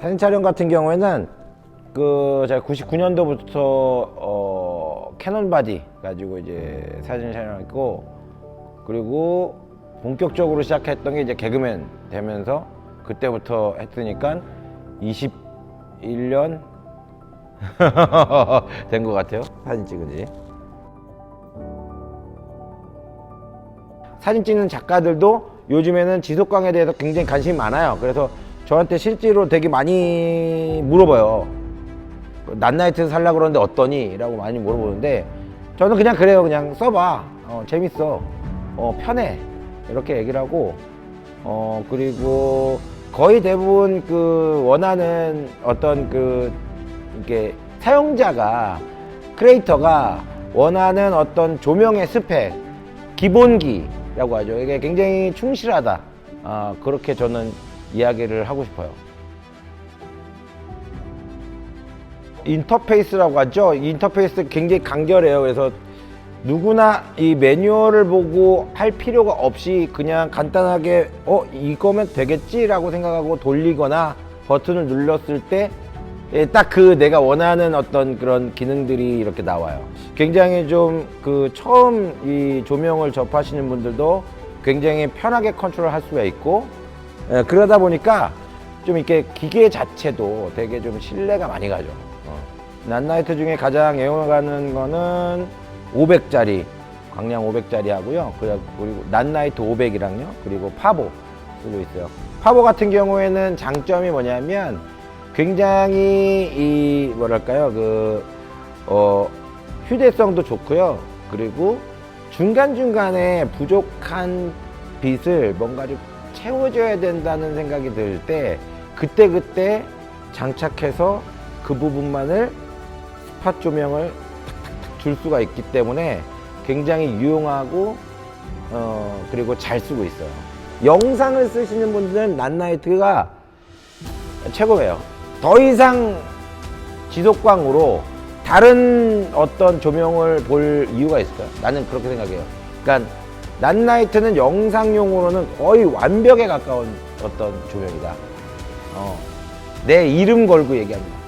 사진 촬영 같은 경우에는 그 제가 99년도부터 어 캐논 바디 가지고 이제 사진 촬영했고 그리고 본격적으로 시작했던 게 이제 개그맨 되면서 그때부터 했으니까 21년 된 것 같아요. 사진 찍은 지. 사진 찍는 작가들도 요즘에는 지속광에 대해서 굉장히 관심이 많아요. 그래서 저한테 실제로 되게 많이 물어봐요. 그 낫나이트 살라 그러는데 어떠니? 라고 많이 물어보는데 저는 그냥 그래요. 그냥 써봐. 어, 재밌어. 어, 편해. 이렇게 얘기를 하고 어, 그리고 거의 대부분 그 원하는 어떤 그 이게 사용자가 크리에이터가 원하는 어떤 조명의 스펙 기본기라고 하죠. 이게 굉장히 충실하다. 아, 그렇게 저는 이야기를 하고 싶어요. 인터페이스라고 하죠. 이 인터페이스 굉장히 간결해요. 그래서 누구나 이 매뉴얼을 보고 할 필요가 없이 그냥 간단하게 어 이거면 되겠지라고 생각하고 돌리거나 버튼을 눌렀을 때 딱 그 내가 원하는 어떤 그런 기능들이 이렇게 나와요. 굉장히 좀 그 처음 이 조명을 접하시는 분들도 굉장히 편하게 컨트롤 할 수가 있고 예, 그러다 보니까 좀 이렇게 기계 자체도 되게 좀 신뢰가 많이 가죠. 어. 낫나이트 중에 가장 애용하는 거는 500짜리 광량 500짜리 하고요. 그리고 낫나이트 500이랑요. 그리고 파보 쓰고 있어요. 파보 같은 경우에는 장점이 뭐냐면 굉장히 이 뭐랄까요 그 어, 휴대성도 좋고요. 그리고 중간 중간에 부족한 빛을 뭔가 좀 채워줘야 된다는 생각이 들 때 그때 그때 장착해서 그 부분만을 스팟 조명을 탁탁탁 줄 수가 있기 때문에 굉장히 유용하고 어 그리고 잘 쓰고 있어요. 영상을 쓰시는 분들은 낫나이트가 최고예요. 더 이상 지속광으로 다른 어떤 조명을 볼 이유가 있을까요? 나는 그렇게 생각해요. 그러니까 낫나이트는 영상용으로는 거의 완벽에 가까운 어떤 조명이다. 어, 내 이름 걸고 얘기합니다.